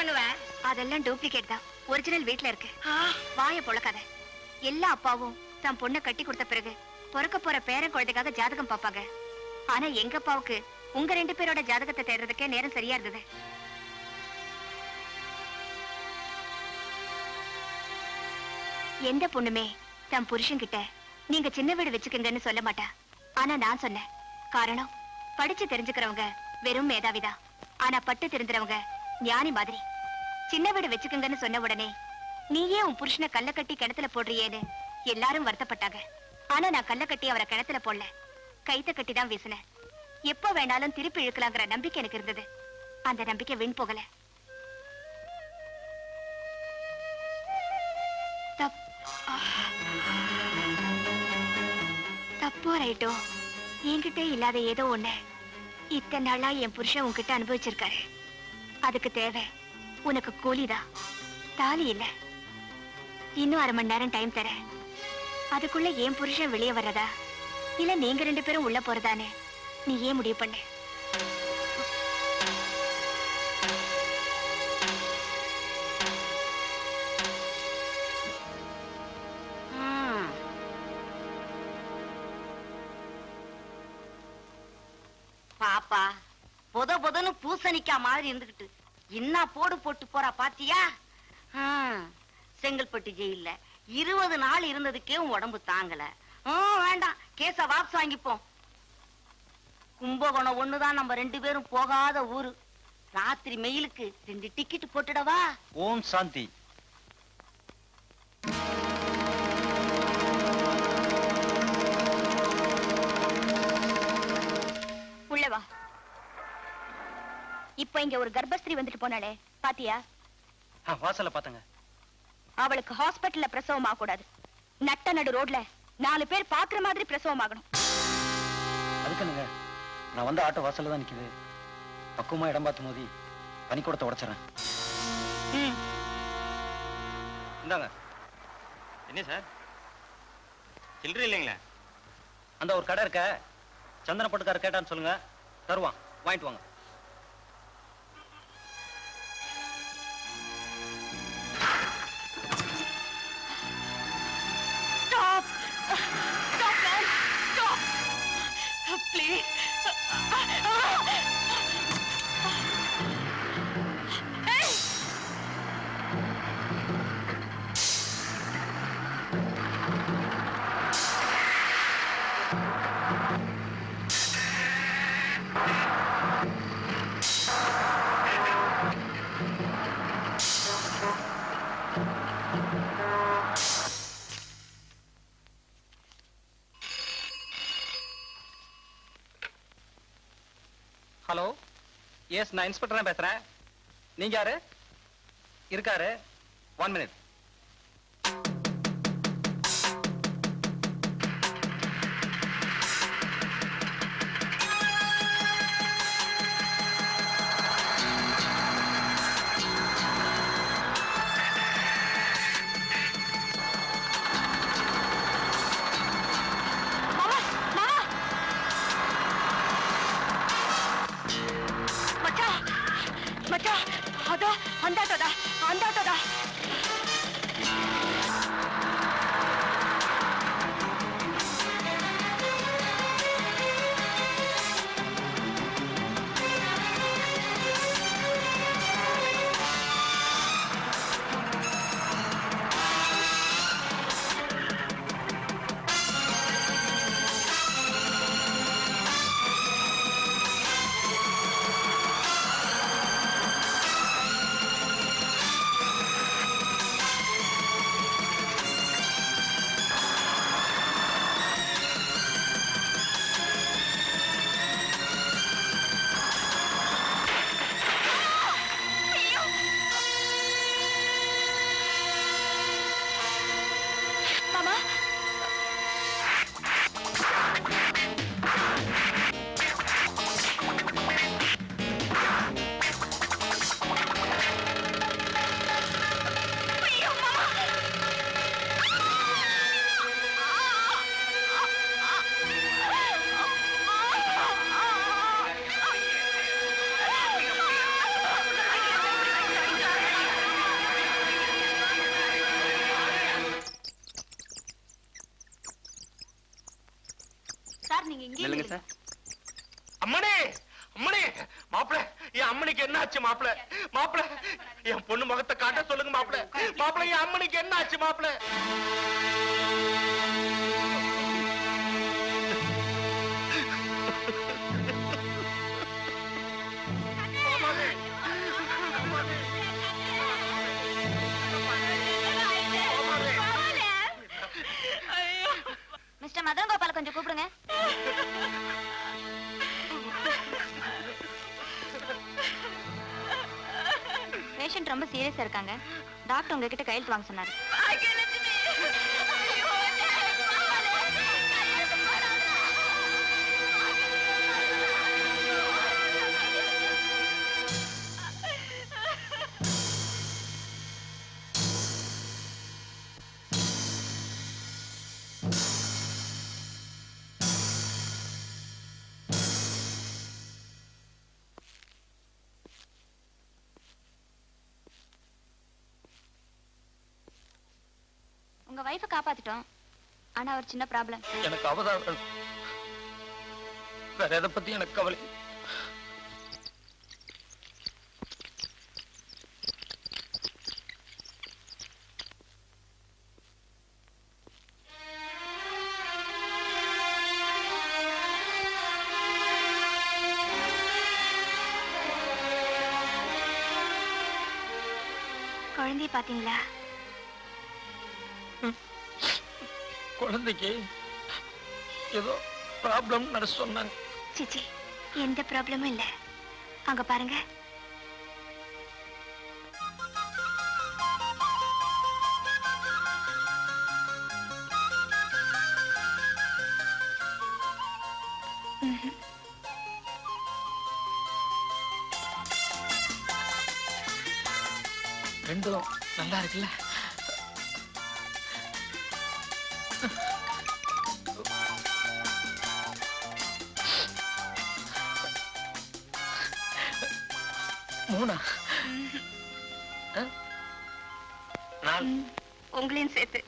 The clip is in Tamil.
பண்ணுவ? அதெல்லாம் டூப்ளிகேட் தான். ஒரிஜினல் வீட்ல இருக்கு. வாய பொழக்காத. எல்லா அப்பாவும் தன் பொண்ணை கட்டி கொடுத்த பிறகு பிறக்க போற பேரன் குழந்தைக்காக ஜாதகம் பார்ப்பாங்க. ஆனா எங்க அப்பாவுக்கு உங்க ரெண்டு பேரோட ஜாதகத்தை தேடுறதுக்கே நேரம் சரியா இருந்தது. எந்த பொண்ணுமே தன் புருஷன்கிட்ட நீங்க சின்ன வீடு வச்சுக்கங்கன்னு சொல்ல மாட்டா. ஆனா நான் சொன்னேன் காரணம் படிச்சு தெரிஞ்சுக்கிறவங்க வெறும் மேதாவிதான். ஆனா பட்டு தெரிஞ்சுறவங்க ஞானி மாதிரி. சின்ன வீடு வச்சுக்கங்கன்னு சொன்ன உடனே நீயே உன் புருஷனை கல்ல கட்டி கிணத்துல போடுறியேன்னு எல்லாரும் வருத்தப்பட்டாங்க. ஆனா நான் கல்ல கட்டி அவரை கிணத்துல போடல. கைத்த கட்டி தான் வீசினேன். எப்ப வேணாலும் திருப்பி இழுக்கலாங்கிற நம்பிக்கை எனக்கு இருந்தது. அந்த நம்பிக்கை வீண் போகல. தப்போ ரைட்டோ. என்கிட்ட இல்லாத ஏதோ ஒண்ணு. இத்தனை நாளா என் புருஷன் உன்கிட்ட அனுபவிச்சிருக்காரு. அதுக்கு தேவை. உனக்கு கூலிதான் தாலி இல்ல. இன்னும் அரை மணி நேரம் டைம் தரேன். அதுக்குள்ள என் புருஷன் வெளியே வர்றதா? இல்ல நீங்க ரெண்டு பேரும் உள்ள போறதானே? நீ ஏன் முடிவு பண்ணு? பாப்பா. பொத பொதன்னு பூசணிக்கா மாதிரி இருந்துகிட்டு. என்ன போடு போட்டு போறா பாத்தியா. செங்கல்பட்டு ஜெயில்ல. இருபது நாள் இருந்ததுக்கே உன் உடம்பு தாங்கல. வேண்டாம். கேஸ வாபஸ் வாங்கிப்போம். கும்பகோணம் ஒண்ணுதான் நம்ம ரெண்டு பேரும் போகாத ஊரு. ராத்திரி மெயிலுக்கு ரெண்டு டிக்கெட் போட்டுடவா? ஓம் சாந்தி. உள்ள வா. இப்ப இங்க ஒரு கர்ப்பஸ்திரி வந்துட்டு போனாளே பாத்தியா? ஆ, வாசல்ல பாத்தங்க. அவளுக்கு ஹாஸ்பிடல்ல பிரசவம் ஆகக்கூடாது. நட்ட நடு ரோட்ல நாலு பேர் பாக்குற மாதிரி பிரசவம் ஆகணும். நான் வந்த ஆட்டோ வாசல்ல தான் நிக்குது. பக்குவமா இடம் பார்த்து மோதி பனிக்கூடத்தை உடைச்சிடறேன். இந்தாங்க. என்ன சார்? சில்லறை இல்லைங்களா? அந்த ஒரு கடை இருக்க. சந்தன பட்டுக்கார கேட்டான்னு சொல்லுங்க. தருவான். வாங்கிட்டு வாங்க. you hello? எஸ் நான் இன்ஸ்பெக்டர் பேசுறேன். நீங்க யாரு? இருக்காரு. ஒன் மினிட் ಮಚ್ಚ ಅದ ಅಂದಾಟದ ಅಂದಾಟದ. அம்மனே அம்மனே மாப்பிள என் அம்மனுக்கு என்ன ஆச்சு மாப்பிள? மாப்பிள என் பொண்ணு முகத்தை காட்ட சொல்லுங்க மாப்பிள. மாப்பிள என் அம்மனுக்கு என்ன ஆச்சு மாப்பிள? பேஷண்ட் ரொம்ப சீரியஸா இருக்காங்க. டாக்டர் உங்ககிட்ட கையெழுத்து வாங்க சொன்னாரு. உங்க வைஃபை காப்பாத்திட்டோம் ஆனா ஒரு சின்ன ப்ராப்ளம் எனக்கு அவதான் வேணும். வேற எதை பத்தி எனக்கு கவலை. குழந்தைய பாத்தீங்களா குழந்தைக்கு ஏதோ ப்ராப்ளம் நட சொன்னாங்க சிச்சி எந்த ப்ராப்ளமும் இல்ல. அங்க பாருங்க. ரெண்டும் நல்லா இருக்குல்ல? மூணா? நாலு உங்களையும் சேர்த்து.